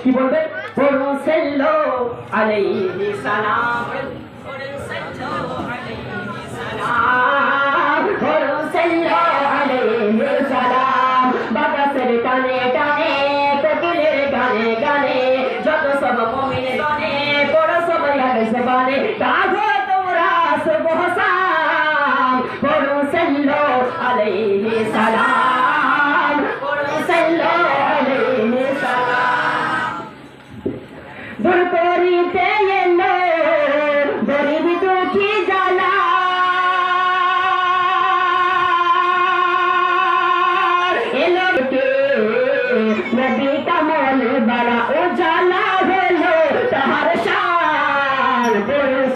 কি বলবে? পড়ুন সেল্লো আলাইহি সালাম। পড়ুন সেল্লো আলাইহি সালাম। পড়ুন সেল্লো আলাইহি সালাম বাতাসের কানে কানে কোকিলের নবী কামল বড়া ও জ্বালা হলো, তাহার শান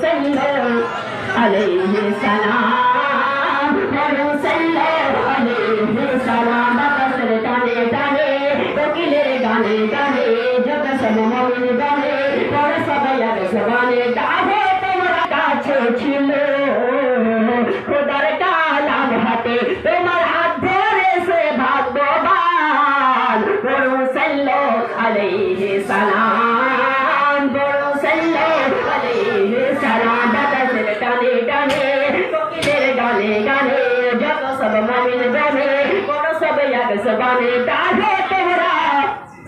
সল্লো আলাইহি সালাম সল্লো আলাইহি সালাম, বাতাসের টানে টানে কোকিলের গানে গানে, যত সব মমিন গানে পরে সবাই আর সবানে গাহে তোমরা কাছে ছিল। খোদার কালাম হাত সব মমিন গানে বড় সব এক সবানে গাহে তোমরা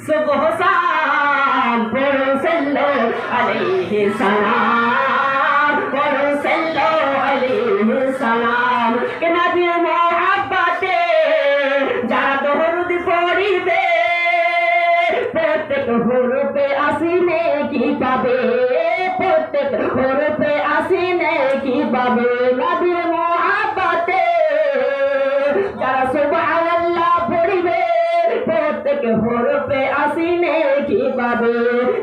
সুবহ সাম বড় সাল্লো আলাইহি সালাম বড় সাল্লো আলাইহি সালাম। কে নবীর প্রত্যেক হরফে আসিনে কি পাবে, প্রত্যেক হরফে আসিনে কি পাবে। প্রত্যেক হরফে আসিনে কি পাবে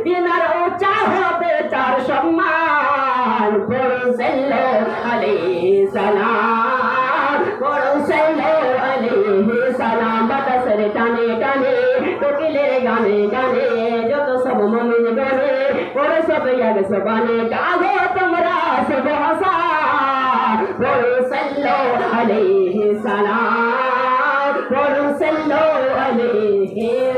দিনার উচ্চা হবে তার সম্মান করো সাল্লো আলাইহি সালাম করো সাল্লো আলাইহি সালাম বাতাসের টানে টানে কোকিলের গানে গানে যত সব মমিন গানে করো সব এক সবানে গাগো তোমরা সব হাসা করো সাল্লো আলাইহি সালাম Mm-hmm.